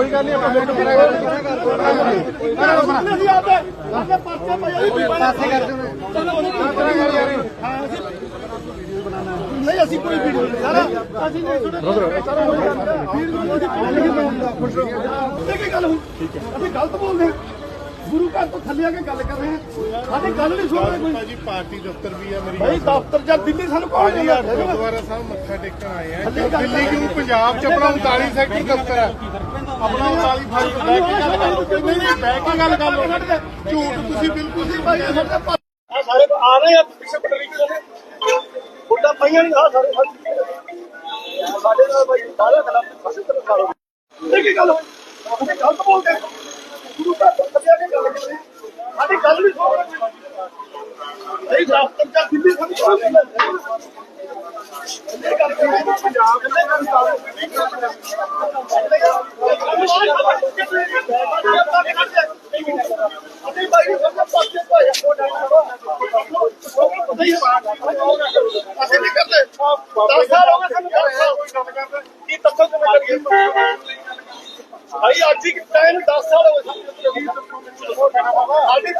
ਕੋਈ ਗੱਲ ਨਹੀਂ ਆਪਾਂ ਮਿਲ ਕੇ ਅਸੀਂ ਆਪੇ ਆਪੇ ਪਰਚੇ ਪਏ ਹੋਏ ਪਾਸੇ ਕਰ ਚਲੋ ਨਹੀਂ ਅਸੀਂ ਕੋਈ ਵੀਡੀਓ ਨਹੀਂ। ਸਾਰਾ ਅਸੀਂ ਨਹੀਂ ਤੁਹਾਡੇ ਸਾਰਾ ਵੀਡੀਓ ਨਹੀਂ ਖੁਸ਼ ਰਹੋ। ਕੀ ਗੱਲ ਹੋਈ? ਅਸੀਂ ਗਲਤ ਬੋਲਦੇ ਹਾਂ। ਗੁਰੂ ਘਰ ਤੋਂ ਥੱਲੇ ਆ ਕੇ ਗੱਲ ਕਰ ਰਹੇ ਹਾਂ। ਸਾਡੀ ਗੱਲ ਨਹੀਂ ਸੁਣ ਰਹੇ ਕੋਈ। ਭਾਜੀ ਪਾਰਟੀ ਦਫ਼ਤਰ ਵੀ ਆ ਮੇਰੀ। ਭਾਈ ਦਫ਼ਤਰ ਜਾਂ ਦਿੱਲੀ ਸਾਨੂੰ ਭਾਜੀ ਨਹੀਂ ਆ ਗੁਰਦੁਆਰਾ ਸਾਹਿਬ ਮੱਥਾ ਟੇਕਣ ਆਏ ਆ। ਦਿੱਲੀ ਕਿਉਂ ਪੰਜਾਬ ਚ ਆਪਣਾ 39 ਸੈਕਟਰ ਦਫ਼ਤਰ ਹੈ ਆਪਣਾ 39 ਫਾਈਲ ਬੈਠ ਕੇ ਗੱਲ ਕਰ ਲਓ। ਨਹੀਂ ਨਹੀਂ ਬੈਠ ਕੇ ਗੱਲ ਕਰ ਲਓ। ਝੂਠ ਤੁਸੀਂ ਬਿਲਕੁਲ ਨਹੀਂ ਭਾਈ ਸਾਡੇ ਆ ਸਾਰੇ ਆ ਰਹੇ ਆ, ਪਿੱਛੇ ਪਟਰੀ ਦੇ। ਫੁੱਟਾ ਪਈਆਂ ਨਹੀਂ, ਆ ਸਾਰੇ ਸਾਡੇ ਨਾਲ ਭਾਈ ਸਾਰਾ ਗੱਲਾਂ ਫਸੇ ਤੇ ਸਾਰੋ ਇਹ ਕੀ ਗੱਲ ਹੋਈ? ਅਸੀਂ ਗਲਤ ਬੋਲਦੇ ਹਾਂ। ਗੁਰੂ ਘਰ ਤੋਂ ਥੱਲੇ ਆ ਕੇ ਗੱਲ ਕਰਦੇ ਹਾਂ। ਸਾਡੀ ਗੱਲ ਨਹੀਂ ਸੁਣ ਰਹੇ। ਨਹੀਂ ਦਫ਼ਤਰ ਜਾਂ ਦਿੱਲੀ ਸਾਨੂੰ ਕੌਣ ਨਹੀਂ ਲੈਂਦਾ ਇਹ ਗੱਲ ਕਰਦੇ ਹਾਂ ਪੰਜਾਬ ਦੇ ਨਾਲ ਅਸੀਂ ਨਹੀਂ ਕਰਦੇ 10 ਸਾਲ ਹੋ ਗਏ ਸਾਨੂੰ 10 ਸਾਲ ਕੀ ਤੱਥੋਂ ਕਿਵੇਂ ਕਰੀਏ ਭਾਈ ਅੱਜ ਹੀ ਟਾਈਮ 10 ਸਾਲ ਹੋ ਗਏ ਸਾਨੂੰ ਸਾਡੀ